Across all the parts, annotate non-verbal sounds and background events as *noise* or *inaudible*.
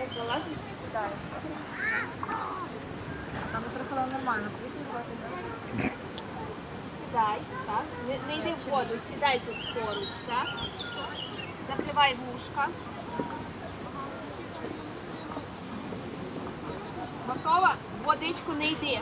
Зараз залазиш і сідаєш. Там трохи нормально. Прикривати, І сідай, так? Не, не йди в воду, сідай тут поруч, так? Закривай вушка. Готова? В водичку не йди.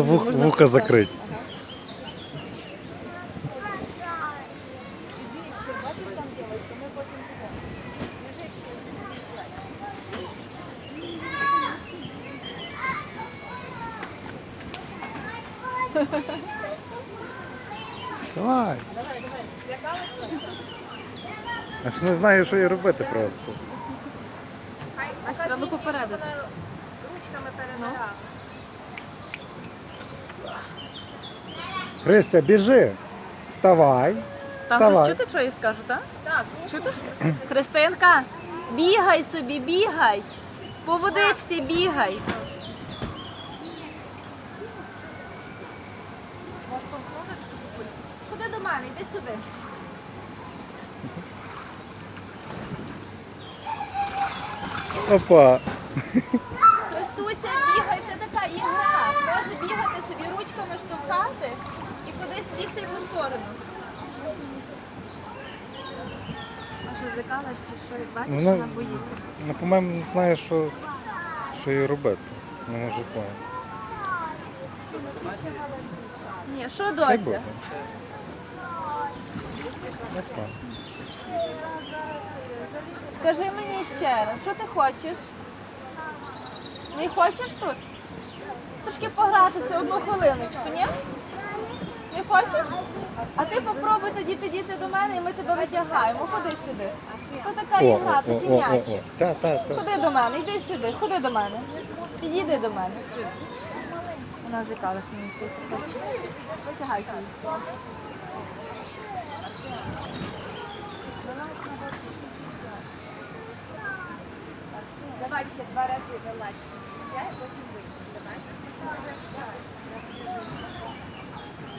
Вух, вуха закрить. Бачиш там дівчинка, ми потім Вставай. Я ж не знаю, що їй робити просто. Аж треба попередити. Ручками перебирала. Христя, біжи. Вставай. Там Вставай. щось чути, що я скажу, так? Так, Чути? *clears throat* Христинка, бігай собі, бігай. По водичці бігай. Йди сюди. Опа. Христуся, бігай, це така ігра. Може бігати собі ручками штовхати і кудись бігти в ту сторону. А що злякалась чи що? Бачиш, Вона- вона боїться. Ну, по-моєму, не знаю, що, що їй робити. Не можу поняти. Ні, що Хай доця? буде. Скажи мені ще раз, що ти хочеш? Не хочеш тут? Трошки погратися одну хвилиночку, ні? Не хочеш? А ти попробуй тоді підійти до мене і ми тебе витягаємо. Ходи сюди. То така такий м'ячик. та, та. Ходи до мене, йди сюди, ходи до мене. Підійди до мене. Вона злякалась, мені здається. хоче. Витягай. Давай ще два рази вилазь. Потім вийдеш. Давай.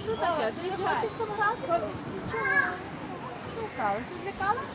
Що таке? Ти хочеш погратися? Чого? Злякалась?